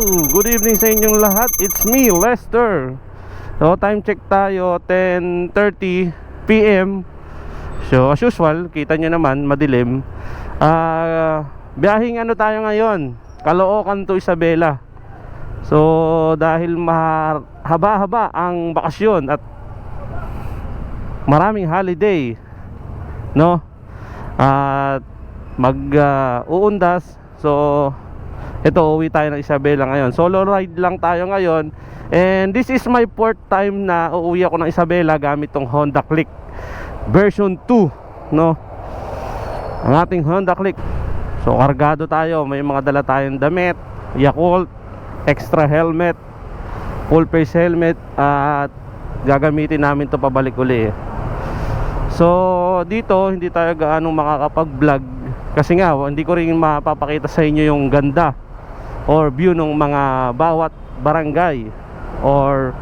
good evening sa inyong lahat. It's me, Lester. So, time check tayo, 10.30 p.m. So, as usual, kita nyo naman, madilim. Ah, biyahing ano tayo ngayon? Caloocan to Isabela. So, dahil mahaba-haba ang bakasyon at maraming holiday, no? At mag-uundas. so, ito, uwi tayo ng Isabela ngayon. Solo ride lang tayo ngayon. And this is my fourth time na uuwi ako ng Isabela gamit tong Honda Click version 2, no? Ang ating Honda Click. So, kargado tayo. May mga dala tayong damit, Yakult, extra helmet, full face helmet, at gagamitin namin to pabalik uli. So, dito, hindi tayo gaano makakapag-vlog kasi nga, hindi ko rin mapapakita sa inyo yung ganda or view ng mga bawat barangay or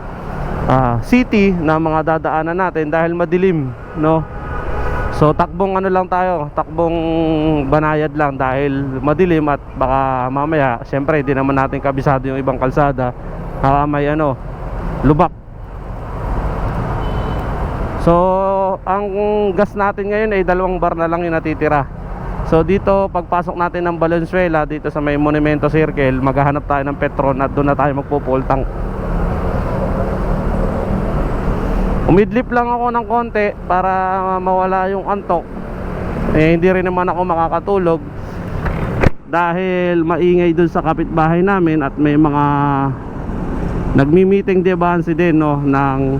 ah, city na mga dadaanan natin dahil madilim, no? So takbong ano lang tayo, takbong banayad lang dahil madilim at baka mamaya, syempre hindi naman natin kabisado yung ibang kalsada. Baka may ano, lubak. So ang gas natin ngayon ay dalawang bar na lang yung natitira. So dito pagpasok natin ng Valenzuela dito sa may Monumento Circle, maghahanap tayo ng Petron at doon na tayo magpo-full tank. Umidlip lang ako ng konti para mawala yung antok. Eh hindi rin naman ako makakatulog dahil maingay doon sa kapitbahay namin at may mga nagmi-meeting di ba si din no ng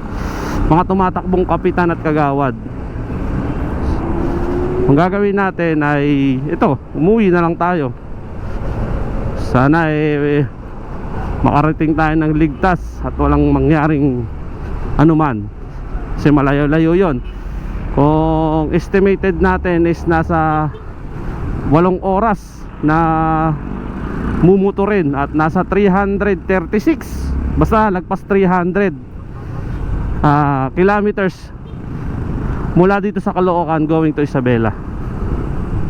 mga tumatakbong kapitan at kagawad. Ang gagawin natin ay ito, umuwi na lang tayo. Sana eh makarating tayo ng ligtas at walang mangyaring anuman. Kasi malayo-layo yon. Kung estimated natin is nasa 8 oras na mumuturin at nasa 336 basta lagpas 300 ah, kilometers mula dito sa Caloocan going to Isabela.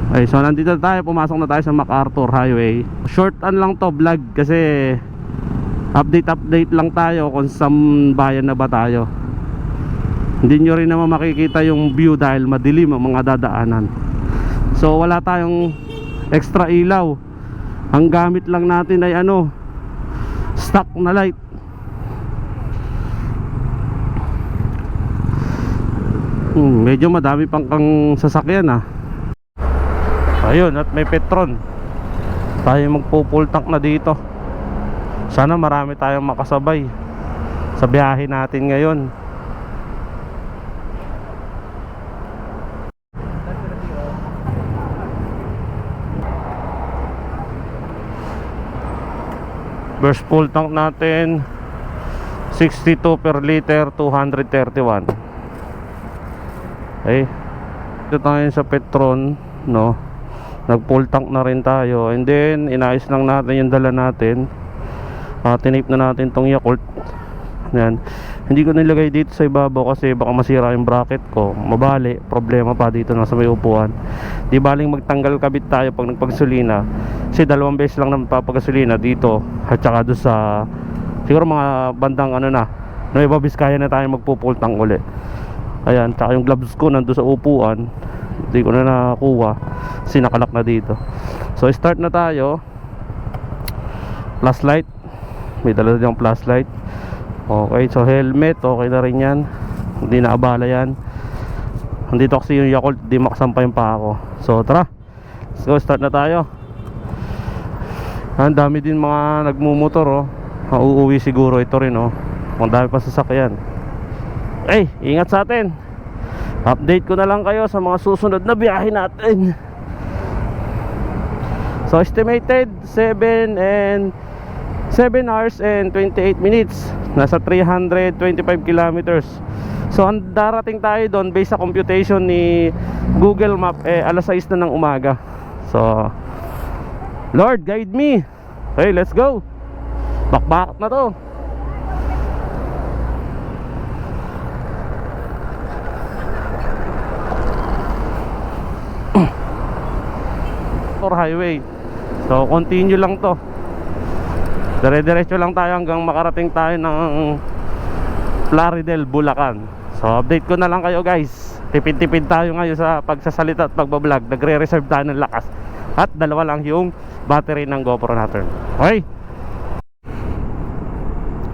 Okay, so nandito na tayo. Pumasok na tayo sa MacArthur Highway. Short an lang to vlog kasi update update lang tayo kung saan bayan na ba tayo. Hindi nyo rin naman makikita yung view dahil madilim ang mga dadaanan. So wala tayong extra ilaw. Ang gamit lang natin ay ano stock na light Hmm, medyo madami pang kang sasakyan ah. Ayun, at may Petron. Tayo magpo-full tank na dito. Sana marami tayong makasabay sa biyahe natin ngayon. Burst full tank natin 62 per liter 231 Okay. Dito tayo sa Petron, no. Nag full tank na rin tayo. And then inayos lang natin yung dala natin. Uh, tinape na natin tong Yakult. Yan. Hindi ko nilagay dito sa ibabaw kasi baka masira yung bracket ko. Mabali, problema pa dito na sa may upuan. Di baling magtanggal kabit tayo pag nagpagsulina. Kasi dalawang beses lang naman papagasolina dito at saka doon sa siguro mga bandang ano na. No, ibabiskaya na tayo magpo-full tank uli. Ayan, tsaka yung gloves ko nando sa upuan. Hindi ko na nakakuha. Kasi nakalak na dito. So, start na tayo. Flashlight. May dala diyang flashlight. Okay, so helmet. Okay na rin yan. Hindi na abala yan. Nandito kasi yung Yakult. Hindi makasampay yung pa ako. So, tara. Let's go, start na tayo. Ang dami din mga nagmumotor, oh. Mauuwi siguro ito rin, oh. Ang dami pa sasakyan. Eh, ingat sa atin. Update ko na lang kayo sa mga susunod na biyahe natin. So estimated 7 and 7 hours and 28 minutes. Nasa 325 kilometers. So ang darating tayo doon based sa computation ni Google Map eh alas 6 na ng umaga. So Lord, guide me. Hey, let's go. Bakbak na to. Or highway so continue lang to Dire-diretso lang tayo hanggang makarating tayo ng Plaridel, Bulacan. So update ko na lang kayo guys. Tipid-tipid tayo ngayon sa pagsasalita at pagbablog. Nagre-reserve tayo ng lakas. At dalawa lang yung battery ng GoPro natin. Okay?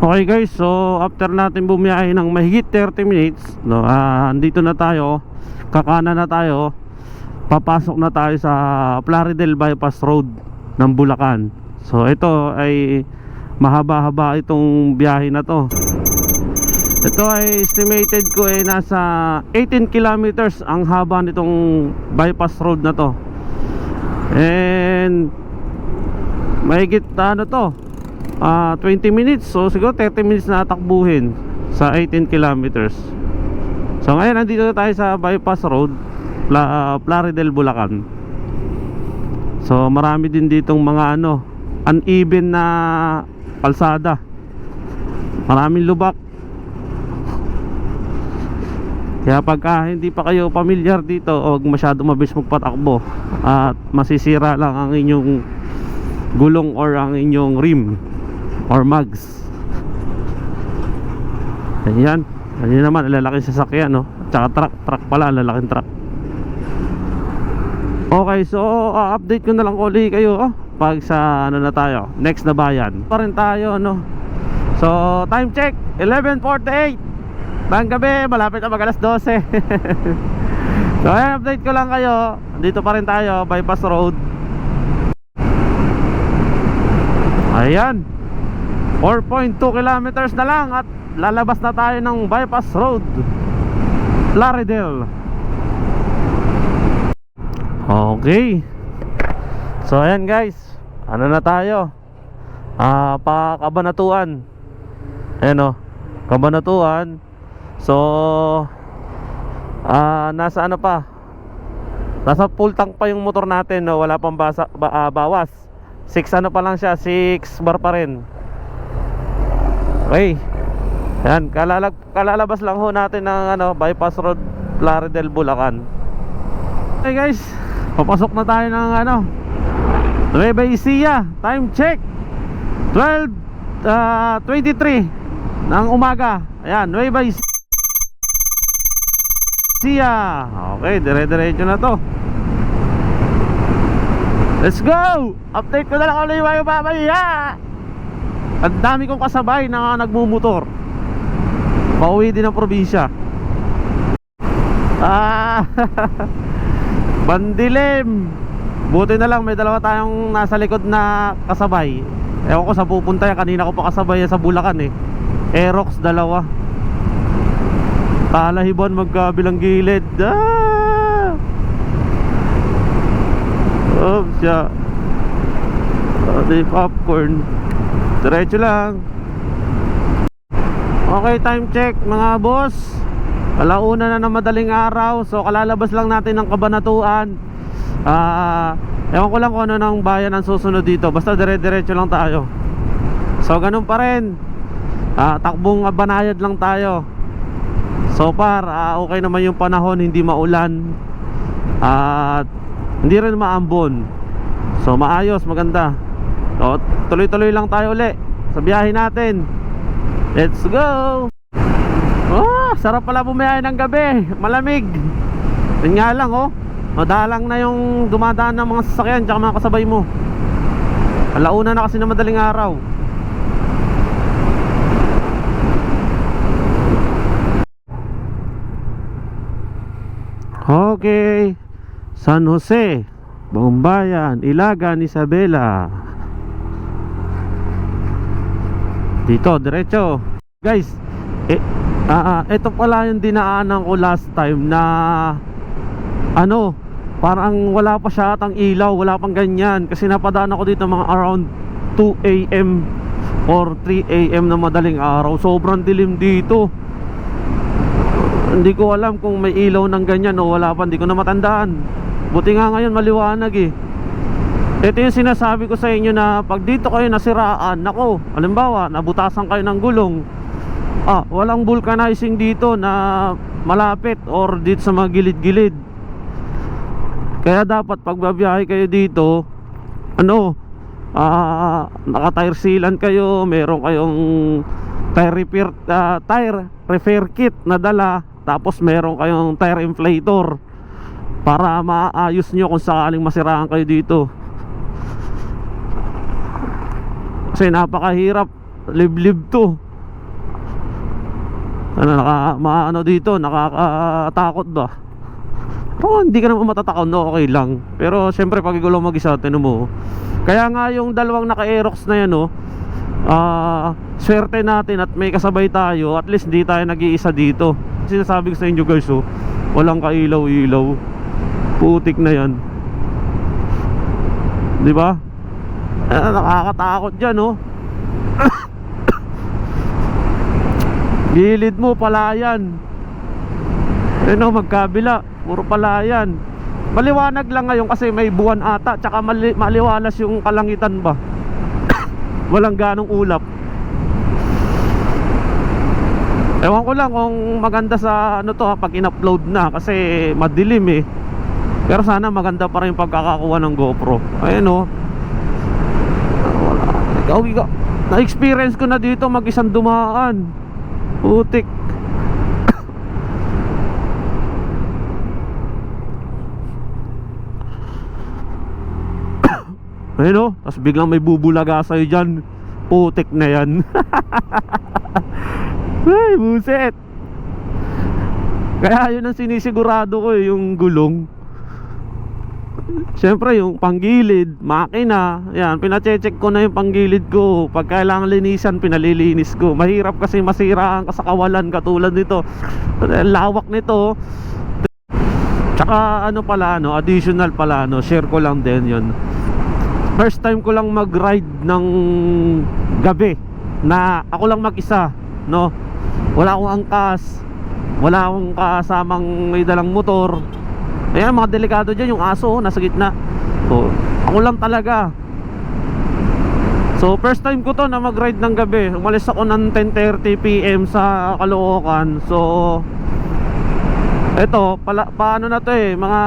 Okay guys, so after natin bumiyahe ng mahigit 30 minutes, no, ah, andito na tayo, kakana na tayo, papasok na tayo sa Plaridel Bypass Road ng Bulacan. So ito ay mahaba-haba itong biyahe na to. Ito ay estimated ko ay nasa 18 kilometers ang haba nitong bypass road na to. And mahigit ano to, ah 20 minutes so siguro 30 minutes na takbuhin sa 18 kilometers so ngayon nandito na tayo sa bypass road Pla, ah, Plaridel Bulacan. So marami din ditong mga ano uneven na kalsada. Maraming lubak. Kaya pagka hindi pa kayo pamilyar dito huwag masyado mabilis magpatakbo at masisira lang ang inyong gulong or ang inyong rim or mags ayan ayan naman lalaking sasakyan no? Tsaka truck truck pala lalaking truck okay so uh, update ko na lang uli kayo oh, pag sa ano na tayo next na bayan. Pa rin tayo no? So time check 11.48 ng gabi malapit na mag alas 12 so ayan update ko lang kayo. Dito pa rin tayo bypass road. Ayan 4.2 kilometers na lang at lalabas na tayo ng bypass road Plaridel Okay. So ayan guys. Ano na tayo? Ah, pa Kabanatuan Ayan o Kabanatuan. So Ah, nasa ano pa? Nasa full tank pa yung motor natin no? Wala pang basa, ba, ah, bawas. 6 ano pa lang siya? 6 bar pa rin. Okay. Yan kalalag, Kalalabas lang ho natin ng ano, Bypass Road Plaridel Bulacan. Okay guys Papasok na tayo ng ano Nueva Ecija. Time check. 12 ah, 23 ng umaga. Ayan Nueva Ecija. Okay dire-diretso na to. Let's go! Update ko na lang ulit yung mamaya Ang dami kong kasabay na nagmumotor. Pauwi din ng probinsya. Ah Bandilim Buti na lang may dalawa tayong nasa likod na kasabay Ewan ko sa pupunta yan Kanina ko pa kasabay yan sa Bulacan eh Aerox dalawa Kalahiban magkabilang gilid ah! Oh, siya. Ate popcorn. Diretso lang. Okay, time check mga boss. Alauna na ng madaling araw. So, kalalabas lang natin ng kabanatuan. Ah, ewan ko lang kung ano ng bayan ang susunod dito. Basta dire-diretso lang tayo. So, ganun pa rin. Ah, takbong banayad lang tayo. So far, ah, okay naman yung panahon, hindi maulan. At hindi rin maambon So maayos, maganda so, Tuloy-tuloy lang tayo uli Sa biyahe natin Let's go sarap pala bumiyahe ng gabi. Malamig. Yun nga lang oh. Madalang na yung dumadaan ng mga sasakyan Tsaka mga kasabay mo. Alauna na kasi na madaling araw. Okay. San Jose Bombayan, Ilagan, Isabela. Dito, diretso. Guys eh, ah, ah, Ito pala yung dinaanan ko last time na Ano Parang wala pa siya atang ilaw Wala pang ganyan Kasi napadaan ako dito mga around 2 a.m. Or 3 a.m. na madaling araw Sobrang dilim dito Hindi ko alam kung may ilaw ng ganyan o wala pa Hindi ko na matandaan Buti nga ngayon maliwanag eh Ito yung sinasabi ko sa inyo na Pag dito kayo nasiraan Nako, halimbawa, nabutasan kayo ng gulong Ah, walang vulcanizing dito na malapit Or dito sa mga gilid-gilid Kaya dapat pag babiyahe kayo dito Ano ah naka-tire sealant kayo, meron kayong tire repair ah, tire repair kit na dala, tapos meron kayong tire inflator para maayos nyo kung sakaling masiraan kayo dito. Kasi napakahirap liblib to. Ano naka maano dito, nakakatakot ba? Pero hindi ka naman matatakot, no, okay lang. Pero syempre pag ikaw lang mag-isa, tinan mo. Kaya nga yung dalawang naka-Aerox na yan, no, ah, swerte natin at may kasabay tayo, at least hindi tayo nag-iisa dito. Sinasabi ko sa inyo guys, oh, walang kailaw-ilaw. Putik na yan. Di ba? Eh, nakakatakot dyan, oh. Gilid mo, palayan. Ano, magkabila. Puro palayan. Maliwanag lang ngayon kasi may buwan ata. Tsaka mali maliwalas yung kalangitan ba. Walang ganong ulap. Ewan ko lang kung maganda sa ano to ha, pag in-upload na kasi madilim eh. Pero sana maganda pa rin yung pagkakakuha ng GoPro. Ayun oh. Wala. Ikaw, ikaw. Na-experience ko na dito mag-isang dumaan. Putik. Ayun o, tapos biglang may bubulaga sa'yo dyan. Putik na yan. Ay, buset. Kaya yun ang sinisigurado ko eh, yung gulong Siyempre yung panggilid, makina Yan, pinachecheck ko na yung panggilid ko. Pag kailangan linisan, pinalilinis ko. Mahirap kasi masiraan ka sa kawalan katulad nito. Lawak nito. Tsaka ano pala, no, additional pala, no, share ko lang din yun. First time ko lang mag-ride ng gabi na ako lang mag-isa, no? Wala akong angkas, wala akong kasamang may dalang motor. Ayan, mga delikado dyan, yung aso, oh, nasa gitna. So, ako lang talaga. So, first time ko to na mag-ride ng gabi. Umalis ako ng 10.30pm sa Caloocan. So, eto, pala, paano na to eh, mga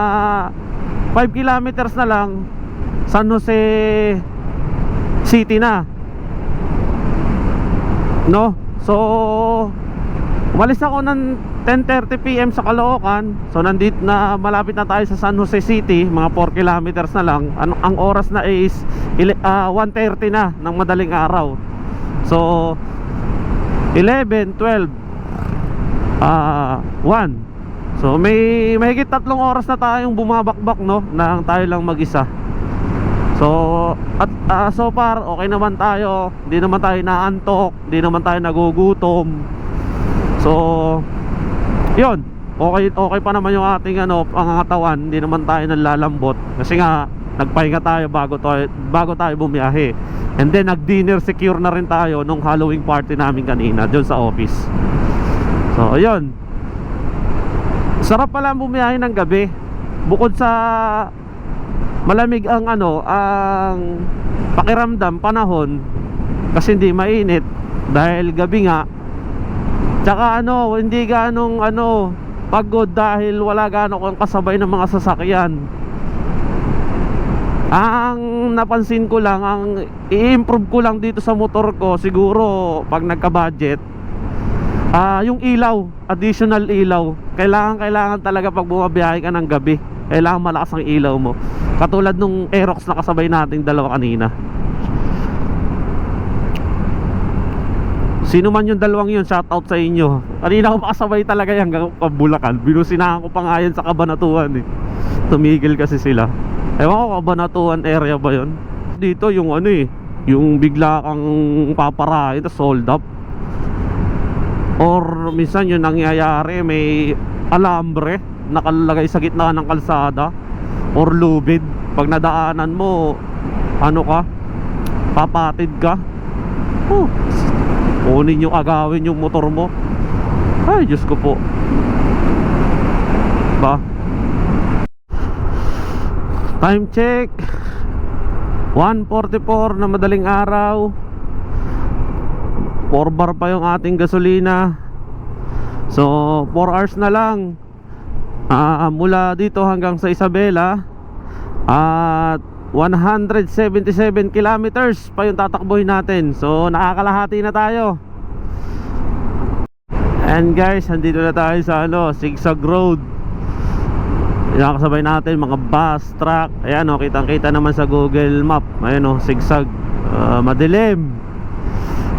5 kilometers na lang San Jose City na No? So Umalis ako ng 10.30pm sa Caloocan. So nandito na malapit na tayo sa San Jose City Mga 4 kilometers na lang. Ang, ang oras na is ili- ah, 1.30 na ng madaling araw. So 11, 12 ah 1 So may mahigit tatlong oras na tayong bumabakbak no Nang tayo lang mag-isa. So, at ah, so far okay naman tayo. Hindi naman tayo naantok, hindi naman tayo nagugutom. So, 'yun. Okay okay pa naman yung ating ano, pangangatawan, hindi naman tayo nalalambot kasi nga nagpahinga tayo bago tayo bago tayo bumiyahe. And then nag-dinner secure na rin tayo nung Halloween party namin kanina doon sa office. So, ayun. Sarap pala bumiyahe ng gabi. Bukod sa malamig ang ano ang pakiramdam panahon kasi hindi mainit dahil gabi nga tsaka ano hindi ganong ano pagod dahil wala gano'ng kang kasabay ng mga sasakyan. Ang napansin ko lang ang i-improve ko lang dito sa motor ko siguro pag nagka-budget ah yung ilaw additional ilaw. Kailangan kailangan talaga pag bumabiyahe ka ng gabi kailangan malakas ang ilaw mo. Katulad nung Aerox na kasabay nating dalawa kanina Sino man yung dalawang yun, shout out sa inyo. Kanina ko pakasabay talaga yan hanggang Bulacan. Binusinahan ko pa nga yan sa Kabanatuan eh. Tumigil kasi sila. Ewan ko Kabanatuan area ba yun? Dito yung ano eh, yung bigla kang paparahin, tapos sold up. Or minsan yung nangyayari, may alambre nakalagay sa gitna ng kalsada or lubid. Pag nadaanan mo, ano ka, papatid ka. Oh, kunin yung agawin yung motor mo. Ay, Diyos ko po. Ba? Time check. 1.44 na madaling araw. 4 bar pa yung ating gasolina. So, 4 hours na lang. Ah, mula dito hanggang sa Isabela at 177 kilometers pa yung tatakbuhin natin. So nakakalahati na tayo. And guys, andito na tayo sa ano, Sigsag Road. Nakakasabay natin mga bus, truck. Ayan o, kitang kita naman sa Google Map. Ayan o, Sigsag Ah, Madilim.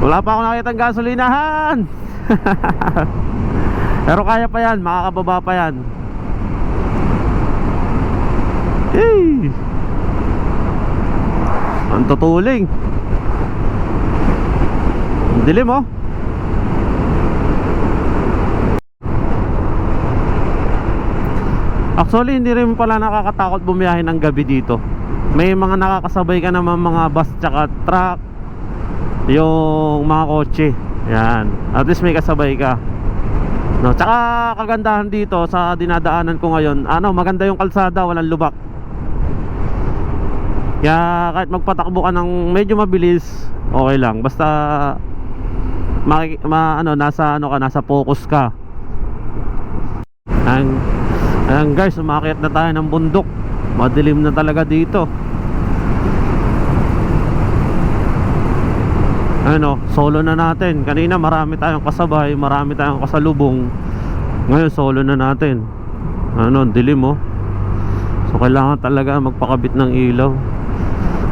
Wala pa ako nakitang gasolinahan. Pero kaya pa yan, makakababa pa yan Ang tutuling. Ang dilim oh. Actually hindi rin pala nakakatakot bumiyahe ng gabi dito. May mga nakakasabay ka naman mga bus tsaka truck. Yung mga kotse. Yan. At least may kasabay ka. No, tsaka kagandahan dito sa dinadaanan ko ngayon, ano, maganda yung kalsada, walang lubak. Kaya kahit magpatakbo ka ng medyo mabilis, okay lang. Basta maki, ma, ano, nasa ano ka, nasa focus ka. Ang Ayan guys, umakyat na tayo ng bundok. Madilim na talaga dito. ano, solo na natin. Kanina marami tayong kasabay, marami tayong kasalubong. Ngayon solo na natin. Ano, dilim oh. So kailangan talaga magpakabit ng ilaw.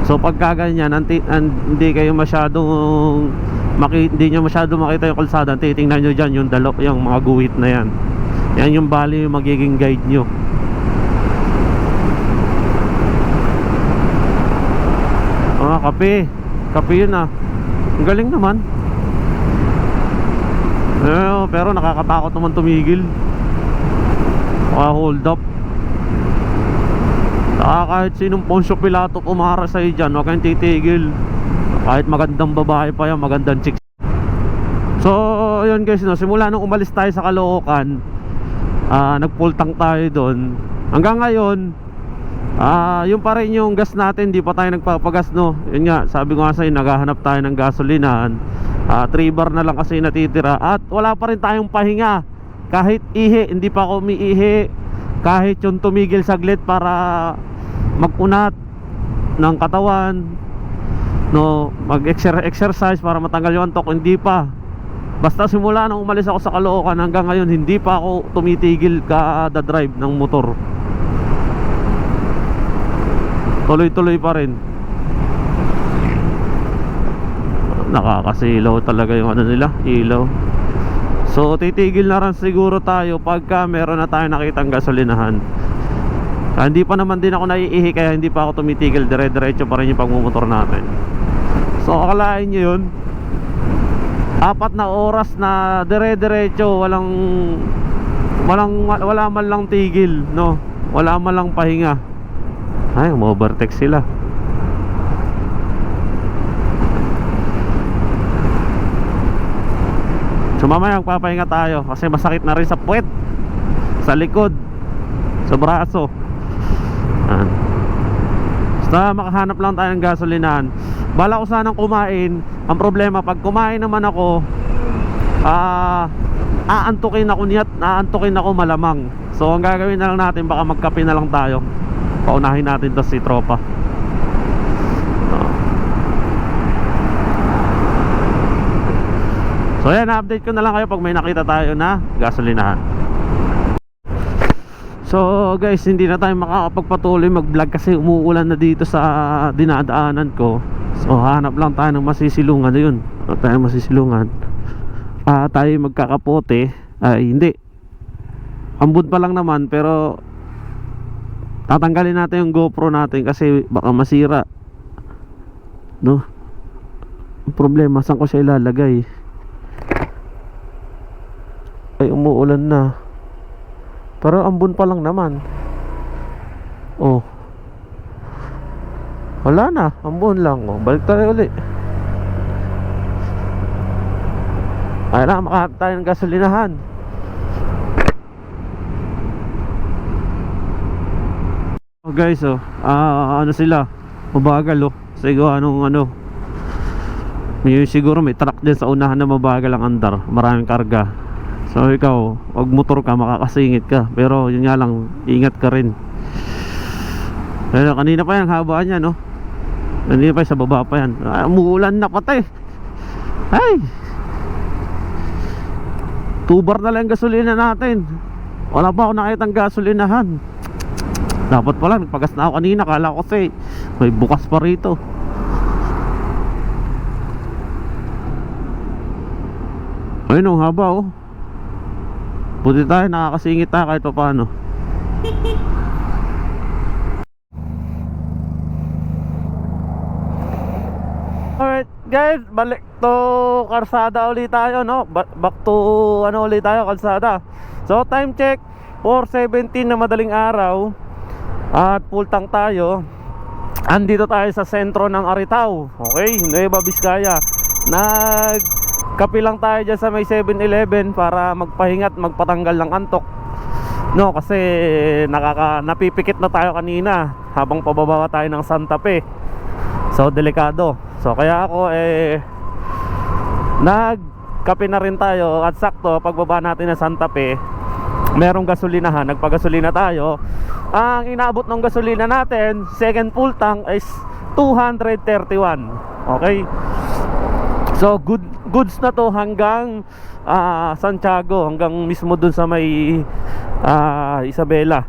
So pagka ganyan, anti, an, hindi kayo masyadong maki, hindi nyo masyado makita yung kalsada, titingnan nyo dyan yung dalo, yung mga guhit na yan. Yan yung bali yung magiging guide nyo. Ah, kape. Kape yun ah. Ang galing naman. Eh, pero nakakatakot naman tumigil. Baka hold up. Saka kahit sinong Poncio Pilato umara sa'yo dyan, huwag kayong titigil. Kahit magandang babae pa yan, magandang chicks. So, yun guys, no, simula nung umalis tayo sa Caloocan, ah nagpultang tayo doon. Hanggang ngayon, Ah, yung pa rin yung gas natin, di pa tayo nagpapagas no. Yun nga, sabi ko nga sa'yo, naghahanap tayo ng gasolinahan. Ah, 3 bar na lang kasi natitira at wala pa rin tayong pahinga. Kahit ihi, hindi pa ako umiihi. Kahit yung tumigil saglit para magunat ng katawan, no, mag-exercise para matanggal yung antok, hindi pa. Basta simula nung umalis ako sa Caloocan hanggang ngayon, hindi pa ako tumitigil kada drive ng motor. Tuloy-tuloy pa rin. Nakakasilaw talaga yung ano nila ilaw. So titigil na rin siguro tayo pagka meron na tayo nakitang gasolinahan ah, hindi pa naman din ako naiihi kaya hindi pa ako tumitigil. Dire-diretso pa rin yung pagmumotor natin so akalain nyo yun. Apat na oras na dire-diretso walang walang wala man lang tigil no? Wala man lang pahinga. Ay, umovertake sila. So mamaya magpapahinga tayo kasi masakit na rin sa puwet, sa likod, sa braso. Yan. Basta makahanap lang tayo ng gasolinahan. Bala ko sanang kumain. Ang problema, pag kumain naman ako, ah, aantukin ako niyat, aantukin ako malamang. So ang gagawin na lang natin, baka magkape na lang tayo paunahin natin to si tropa so yan update ko na lang kayo pag may nakita tayo na gasolinahan so guys hindi na tayo makakapagpatuloy mag vlog kasi umuulan na dito sa dinadaanan ko. So hanap lang tayo ng masisilungan. Yun hanap tayo ng masisilungan. Ah tayo magkakapote. Ay hindi. Ambon pa lang naman pero tatanggalin natin yung GoPro natin kasi baka masira. No? Problema saan ko siya ilalagay? Ay umuulan na pero ambon pa lang naman oh wala na ambon lang oh balik tayo uli ay na makahanap tayo ng gasolinahan Oh guys oh, ah ano sila? Mabagal oh. Siguro anong ano? May siguro may truck din sa unahan na mabagal ang andar, maraming karga. So ikaw, wag motor ka makakasingit ka. Pero yun nga lang, ingat ka rin. Ayun, kanina pa yan, haba niya, no? Kanina pa, sa baba pa yan. Ah, umuulan na pati. Ay! Tubar na lang gasolina natin. Wala pa ako nakitang gasolinahan. Dapat pala, nagpagas na ako kanina. Kala ko kasi may bukas pa rito. Ayun, ang haba, oh. Buti tayo, nakakasingit tayo kahit pa paano. Alright guys, balik to Karsada ulit tayo no? Ba- Back to ano ulit tayo Kalsada. So time check 4.17 na madaling araw. At full tank tayo. Andito tayo sa sentro ng Aritao Okay, Nueva Vizcaya. Nag Kape lang tayo dyan sa may 7-Eleven Para magpahingat, magpatanggal ng antok No, kasi nakaka, napipikit na tayo kanina Habang pababa tayo ng Santa Fe So delikado. So kaya ako eh nagkape na rin tayo at sakto pagbaba natin ng Santa Fe merong gasolinahan, nagpagasolina tayo. Ang inaabot ng gasolina natin, second full tank is 231. Okay? So good goods na to hanggang ah, Santiago, hanggang mismo dun sa may ah, Isabela.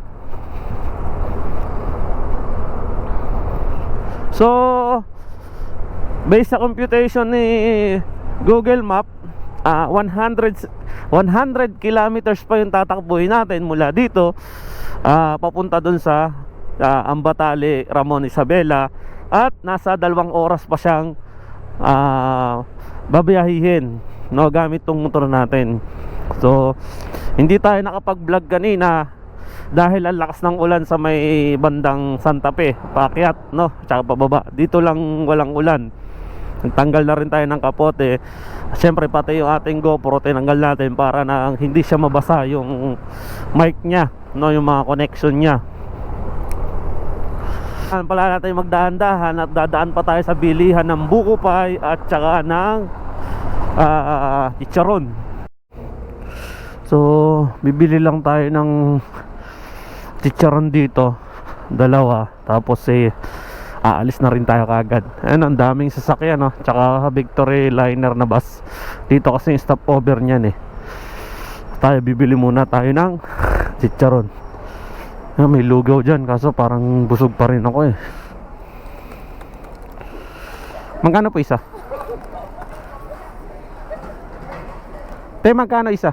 So, based sa computation ni Google Map, ah 100 100 kilometers pa yung tatakbuhin natin mula dito ah, papunta dun sa ah, Ambatali, Ramon Isabela at nasa dalawang oras pa siyang ah, babiyahihin no gamit tong motor natin. So, hindi tayo nakapag-vlog kanina dahil ang lakas ng ulan sa may bandang Santa Fe paakyat no tsaka pababa. Dito lang walang ulan. Nagtanggal na rin tayo ng kapote. Syempre pati yung ating GoPro tinanggal natin para na hindi siya mabasa yung mic niya no yung mga connection niya Saan pala natin magdahan-dahan at dadaan pa tayo sa bilihan ng buko pie at tsaka ng ah, chicharon. So bibili lang tayo ng chicharon dito dalawa tapos eh aalis na rin tayo kagad ayun ang daming sasakyan no? Tsaka victory liner na bus. Dito kasi yung stopover niyan eh. Tayo bibili muna tayo ng chicharon ah, may lugaw dyan kaso parang busog pa rin ako eh magkano po isa? te magkano isa?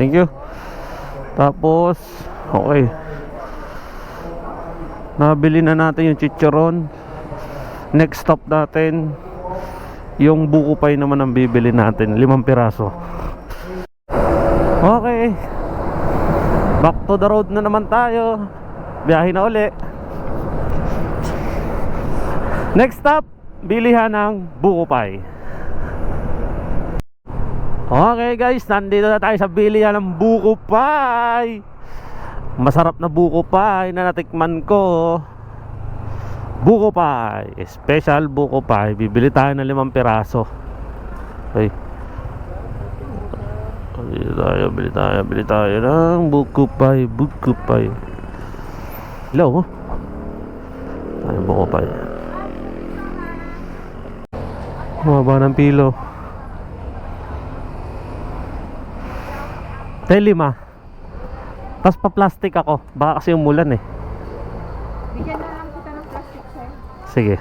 Thank you. Tapos, okay. Nabili na natin yung chicharon. Next stop natin, yung buko pie naman ang bibili natin. Limang piraso. Okay. Back to the road na naman tayo. Biyahe na uli. Next stop, bilihan ng buko pie. Okay guys, nandito na tayo sa bilihan ng buko pie Masarap na buko pie na natikman ko Buko pie. Special buko pie. Bibili tayo ng limang piraso. Okay Bili tayo, bili tayo, bili tayo ng buko pie Buko pie. Hello? Tayo buko pie. Mababa ng pilo. Tayo lima. Tapos pa-plastic ako. Baka kasi umulan eh. Bigyan na Sige.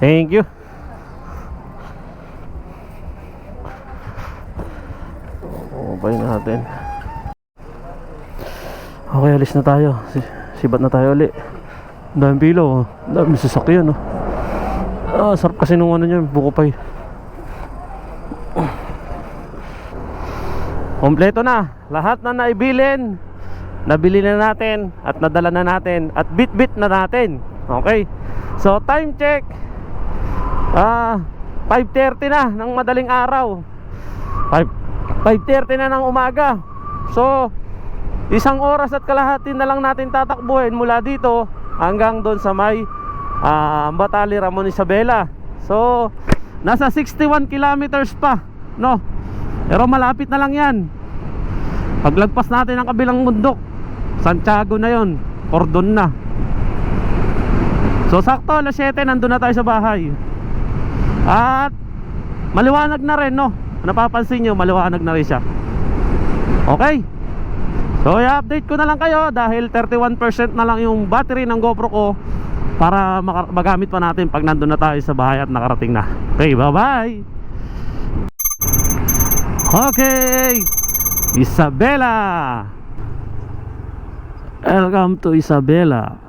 Thank you. Okay natin. Okay, alis na tayo. Si- Sibat na tayo uli. Ang daming pilo. oh. Daming sasakyan. Oh. Ah, sarap kasi nung ano niya, buko pie. Kompleto na. Lahat na naibilin, nabili na natin at nadala na natin at bit-bit na natin. Okay? So, time check. Ah, 5:30 na ng madaling araw. 5 5:30 na ng umaga. So, isang oras at kalahati na lang natin tatakbuhin mula dito hanggang doon sa may ah, Batali Ramon Isabela. So, nasa 61 kilometers pa, no? Pero malapit na lang 'yan. Paglagpas natin ang kabilang bundok, Santiago na 'yon, Cordon na. So sakto alas 7 nandun na tayo sa bahay. At maliwanag na rin, no? Napapansin nyo, maliwanag na rin siya. Okay. So i-update ko na lang kayo dahil 31% na lang yung battery ng GoPro ko para magamit pa natin pag nandun na tayo sa bahay at nakarating na. Okay, bye-bye. Okay. Isabela. Welcome to Isabela.